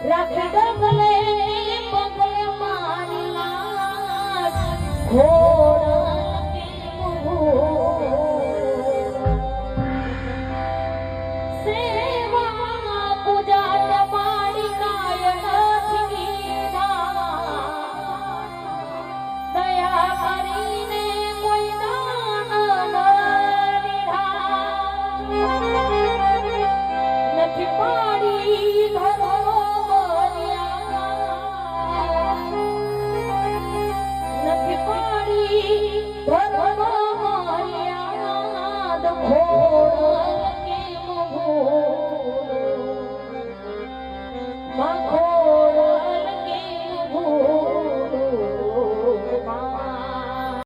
રાખડો ભલે પગલે મારી ના ખો Mom.